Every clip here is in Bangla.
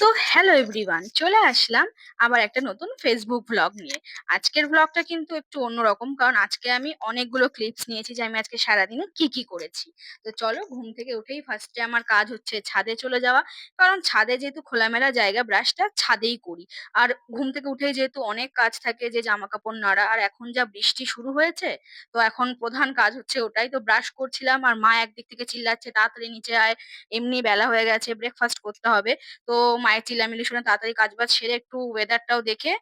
সো হ্যালো এভরিওয়ান চলে আসলাম আবার একটা নতুন ফেসবুক ভ্লগ নিয়ে। আজকের ভ্লগটা কিন্তু একটু অন্যরকম, কারণ আজকে আমি অনেকগুলো ক্লিপস নিয়েছি যে আমি আজকে সারাদিনে কি কি করেছি। তো চলো, ঘুম থেকে উঠেই ফার্স্টে আমার কাজ হচ্ছে ছাদে চলে যাওয়া। কারণ ছাদে যেহেতু খোলামেলা জায়গা ব্রাশটা ছাদেই করি। আর ঘুম থেকে উঠেই যেহেতু অনেক কাজ থাকে যে জামা কাপড় নাড়া, আর এখন যা বৃষ্টি শুরু হয়েছে, তো এখন প্রধান কাজ হচ্ছে ওটাই। তো ব্রাশ করছিলাম, আর মা একদিক থেকে চিল্লাচ্ছে, তাড়াতাড়ি নিচে আয়। এমনি বেলা হয়ে গেছে ব্রেকফাস্ট করতে হবে। তো মায়ের চিল্লামিল্লি শুনে তাড়াতাড়ি কাজবাজ সেরে একটু ওয়েদারটাও দেখে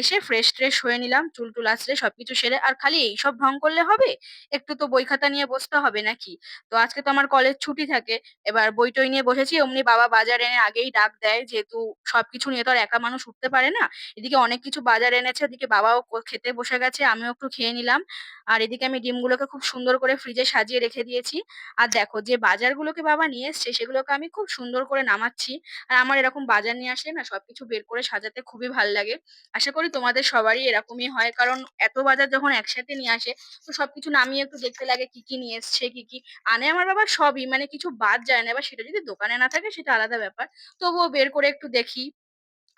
এসে ফ্রেশ ট্রেশ হয়ে নিলাম, চুল টুল আসলে সবকিছু সেরে, আর খালি এইসব ঢং করলে হবে? একটু তো বই খাতা নিয়ে বসতে হবে নাকি? তো আজকে তো আমার কলেজ ছুটি থাকে, এবার বই টই নিয়ে বসেছি, অমনি বাবা বাজার এনে আগেই ডাক দেয়, যেহেতু সবকিছু নিয়ে তো আর একা মানুষ উঠতে পারে না, এদিকে অনেক কিছু বাজার এনেছে ওদিকে বাবাও খেতে বসে গেছে, আমিও একটু খেয়ে নিলাম, আর এদিকে আমি ডিমগুলোকে খুব সুন্দর করে ফ্রিজে সাজিয়ে রেখে দিয়েছি, আর দেখো যে বাজারগুলোকে বাবা নিয়ে এসছে, সেগুলোকে আমি খুব সুন্দর করে নামাচ্ছি, আর আমার এরকম বাজার নিয়ে আসে না সবকিছু বের করে সাজাতে খুবই ভালো লাগে। আশা করি তোমাদের সবারই এরকমই হয়। কারণ এত বাজার যখন একসাথে নিয়ে আসে, তো সবকিছু নামিয়ে একটু দেখতে লাগে কি কি নিয়ে এসছে, কি কি আনে। আমার বাবা সবই মানে কিছু বাদ যায় না। এবার সেটা যদি দোকানে না থাকে সেটা আলাদা ব্যাপার। তবুও বের করে একটু দেখি।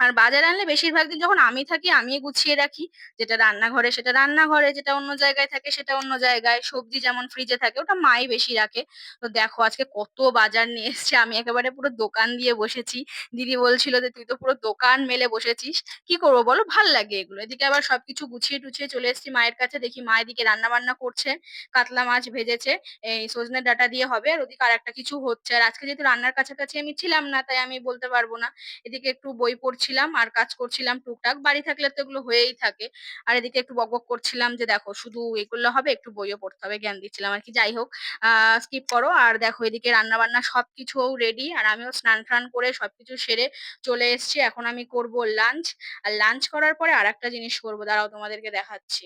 আর বাজারে আনলে বেশিরভাগ দিন যখন আমি থাকি, আমিই গুছিয়ে রাখি। যেটা রান্নাঘরে সেটা রান্নাঘরে, যেটা অন্য জায়গায় থাকে সেটা অন্য জায়গায়। সবজি যেমন ফ্রিজে থাকে, ওটা মাই বেশি রাখে। তো দেখো, আজকে কত বাজার নিয়ে এসছে। আমি একেবারে পুরো দোকান দিয়ে বসেছি। দিদি বলছিল যে, তুই তো পুরো দোকান মেলে বসেছিস। কি করব বলো? ভালো লাগে এগুলো। এদিকে আবার সবকিছু গুছিয়ে টুছিয়ে চলে এসেছি মায়ের কাছে। দেখি মা এদিকে রান্না বান্না করছে, কাতলা মাছ ভেজেছে। এই সজনে ডাটা দিয়ে হবে, আর ওদিকে আর একটা কিছু হচ্ছে। আর আজকে যেহেতু রান্নার কাছাকাছি আমি ছিলাম না, তাই আমি বলতে পারব না। এদিকে একটু বই পড়ছিলাম আর কাজ করছিলাম টুকটাক, বাড়ি থাকলে তো এগুলো হয়েই থাকে। আর এদিকে একটু বকবক করছিলাম যে, দেখো, শুধু এগুলো হবে, একটু বইও পড়তে হবে, জ্ঞান দিচ্ছিলাম আর কি। যাই হোক স্কিপ করো। আর দেখো, এদিকে রান্না বান্না সবকিছু রেডি আর আমিও স্নান টান করে সবকিছু সেরে চলে এসেছি। এখন আমি করব লাঞ্চ আর লাঞ্চ করার পরে আর একটা জিনিস করব। দাঁড়াও, তোমাদেরকে দেখাচ্ছি।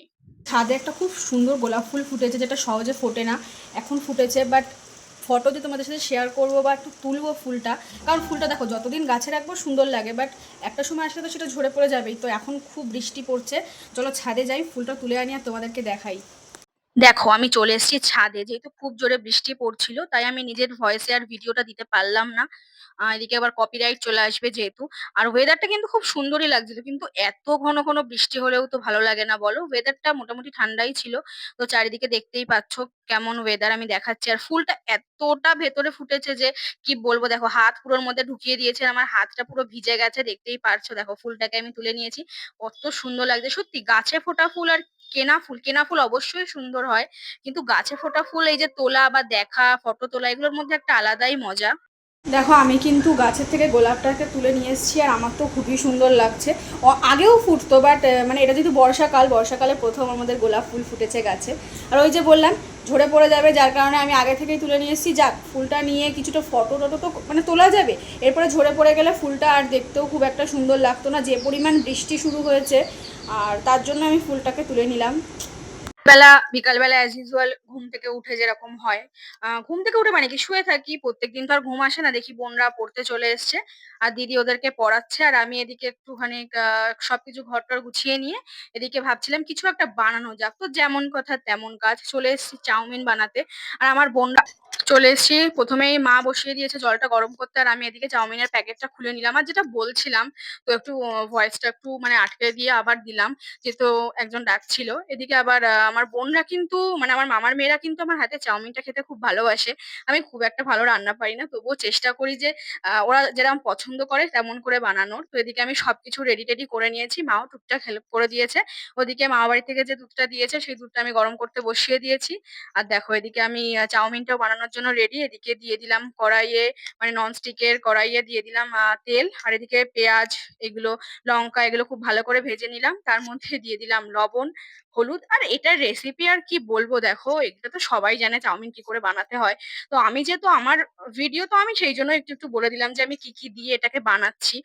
ছাদে একটা খুব সুন্দর গোলাপ ফুল ফুটেছে, যেটা সহজে ফোটে না, এখন ফুটেছে বাট ফটো যে তোমাদের সাথে শেয়ার করব বা একটু তুলবো ফুলটা, কারণ ফুলটা দেখো যতদিন গাছে রাখব সুন্দর লাগে বাট একটা সময় আসলে তো সেটা ঝরে পড়ে যাবেই। তো এখন খুব বৃষ্টি পড়ছে। চলো ছাদে যাই, ফুলটা তুলে আনি আর তোমাদেরকে দেখাই। দেখো, আমি চলে এসেছি ছাদে। যেহেতু খুব জোরে বৃষ্টি পড়ছিল, তাই আমি নিজের ভয়েসে আর ভিডিওটা দিতে পারলাম না। এদিকে আবার কপিরাইট চলে আসবে যেহেতু। আর ওয়েদারটা কিন্তু খুব সুন্দরই লাগছিল, কিন্তু এত ঘন ঘন বৃষ্টি হলেও তো ভালো লাগে না, বলো? ওয়েদারটা মোটামুটি ঠান্ডাই ছিল। তো চারিদিকে দেখতেই পাচ্ছ কেমন ওয়েদার আমি দেখাচ্ছি। আর ফুলটা এতটা ভেতরে ফুটেছে যে, কি বলব? দেখো, হাত পুরোর মধ্যে ঢুকিয়ে দিয়েছে, আমার হাতটা পুরো ভিজে গেছে, দেখতেই পারছ। দেখো, ফুলটাকে আমি তুলে নিয়েছি। কত সুন্দর লাগছে। সত্যি, গাছে ফোটা ফুল আর কেনা ফুল কেনা ফুল অবশ্যই সুন্দর হয়। কিন্তু গাছে ফোটা ফুল, এই যে তোলা বা দেখা, ফটো তোলা, এগুলোর মধ্যে একটা আলাদাই মজা। দেখো, আমি কিন্তু গাছের থেকে গোলাপটাকে তুলে নিয়ে এসেছি আর আমার তো খুবই সুন্দর লাগছে। আগেও ফুটতো বাট মানে এটা যেহেতু বর্ষাকাল, বর্ষাকালে প্রথম আমাদের গোলাপ ফুল ফুটেছে গাছে। আর ওই যে বললাম, ঝরে পড়ে যাবে, যার কারণে আমি আগে থেকেই তুলে নিয়ে এসেছি। যাক, ফুলটা নিয়ে কিছুটা ফটো টটো তো মানে তোলা যাবে। এরপরে ঝরে পড়ে গেলে ফুলটা আর দেখতেও খুব একটা সুন্দর লাগতো না। যে পরিমাণ বৃষ্টি শুরু হয়েছে, আর তার জন্য আমি ফুলটাকে তুলে নিলাম। বেলা বিকালবেলা অ্যাজ ইউজুয়াল ঘুম থেকে উঠে যেরকম হয়। ঘুম থেকে উঠে মানে কি? শুয়ে থাকি, প্রত্যেকদিন তো আর ঘুম আসে না। দেখি বোনরা পড়তে চলে এসছে, আর দিদি ওদেরকে পড়াচ্ছে, আর আমি এদিকে একটুখানি সবকিছু ঘরটর গুছিয়ে নিয়ে এদিকে ভাবছিলাম কিছু একটা বানানো যাক। তো যেমন কথা তেমন কাজ, চলে এসছি চাউমিন বানাতে। আর আমার বোনরা চলে এসেছি। প্রথমেই মা বসিয়ে দিয়েছে জলটা গরম করতে আর আমি এদিকে চাউমিনের প্যাকেটটা খুলে নিলাম। আর যেটা বলছিলাম, তো একটু ভয়েসটা একটু মানে আটকে দিয়ে আবার দিলাম, যেহেতু একজন ডাকছিল। এদিকে আবার আমার বোনরা কিন্তু মানে আমার মামার মেয়েরা কিন্তু আমার হাতে চাউমিনটা খেতে খুব ভালোবাসে। আমি খুব একটা ভালো রান্না পারি না, তবুও চেষ্টা করি যে ওরা যেরকম পছন্দ করে তেমন করে বানানোর। তো এদিকে আমি সবকিছু রেডি টেডি করে নিয়েছি। মাও টুকটাক হেল্প করে দিয়েছে। ওদিকে মামা বাড়ি থেকে যে দুধটা দিয়েছে, সেই দুধটা আমি গরম করতে বসিয়ে দিয়েছি। আর দেখো, এদিকে আমি চাউমিনটাও বানানোর জন্য রেডি এদিকে দিয়ে দিলাম কড়াইয়ে মানে ননস্টিকের কড়াইয়ে দিয়ে দিলাম তেল, আর এদিকে পেঁয়াজ, এগুলো, লঙ্কা, এগুলো খুব ভালো করে ভেজে নিলাম, তার মধ্যে দিয়ে দিলাম লবণ, হলুদ, আর এটার রেসিপি আর কি বলব দেখো, এটা তো সবাই জানে চাউমিন কি করে বানাতে হয়, তো আমি যেহেতু আমার ভিডিও তো আমি সেই জন্য একটু একটু বলে দিলাম যে আমি কি কি দিয়ে এটাকে বানাচ্ছি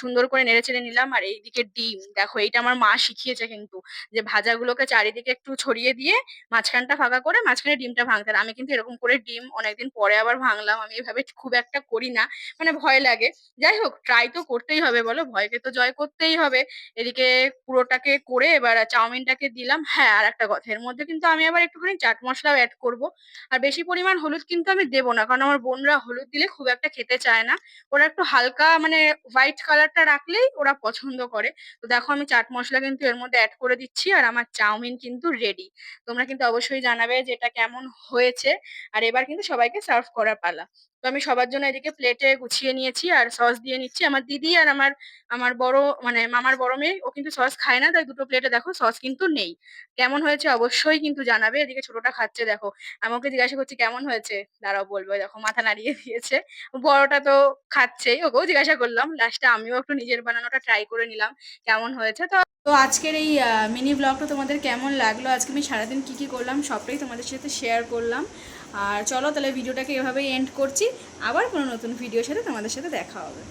সুন্দর করে নেড়ে চেড়ে নিলাম, আর এইদিকে ডিম, দেখো এইটা আমার মা শিখিয়েছে কিন্তু, যে ভাজাগুলোকে চারিদিকে একটু ছড়িয়ে দিয়ে মাঝখানটা ফাঁকা করে মাঝখানে ডিমটা ভাঙতে আমি কিন্তু এরকম করে ডিম অনেকদিন পরে আবার ভাঙলাম, আমি এভাবে খুব একটা করি না। মানে ভয় লাগে। যাই হোক ট্রাই তো করতেই হবে বলো, ভয়কে তো জয় করতেই হবে। এদিকে পুরোটাকে করে এবার চাউমিনটাকে দিলাম। হ্যাঁ আর একটা কথা, এর মধ্যে কিন্তু আমি আবার একটুখানি চাট মশলাও অ্যাড করব। আর বেশি পরিমাণ হলুদ কিন্তু আমি দেবো না, কারণ আমার বোনরা হলুদ দিলে খুব একটা খেতে চায় না। ওরা একটু হালকা মানে হোয়াইট কালারটা রাখলেই ওরা পছন্দ করে। তো দেখো, আমি চাট মশলা কিন্তু এর মধ্যে অ্যাড করে দিচ্ছি, আর আমার চাউমিন কিন্তু রেডি তোমরা কিন্তু অবশ্যই জানাবে যে এটা কেমন হয়েছে। আর এবার কিন্তু সবাইকে সার্ভ করার পালা। তো আমি সবার জন্য এদিকে প্লেটে গুছিয়ে নিয়েছি আর সস দিয়ে নিচ্ছি। আমার দিদি আর আমার আমার বড় মানে মামার বড় মেয়ে, ও কিন্তু সস খায় না, তাই দুটো প্লেটে দেখো সস কিন্তু নেই। কেমন হয়েছে অবশ্যই কিন্তু জানাবে, এদিকে ছোটটা খাচ্ছে দেখো। আমি ওকে জিজ্ঞাসা করছি, কেমন হয়েছে? দাঁড়াও বলব দেখো মাথা নাড়িয়ে দিয়েছে। বড়টা তো খাচ্ছেই ওকেও জিজ্ঞাসা করলাম। লাস্টে আমিও একটু নিজের বানানোটা ট্রাই করে নিলাম, কেমন হয়েছে? তো তো আজকের এই মিনি ব্লগটা তোমাদের কেমন লাগল? আজকে আমি সারাদিন কী কী করলাম, সবটাই তোমাদের সাথে শেয়ার করলাম। আর চলো তাহলে ভিডিওটাকে এভাবেই এন্ড করছি। আবার কোনো নতুন ভিডিওর সাথে তোমাদের সাথে দেখা হবে।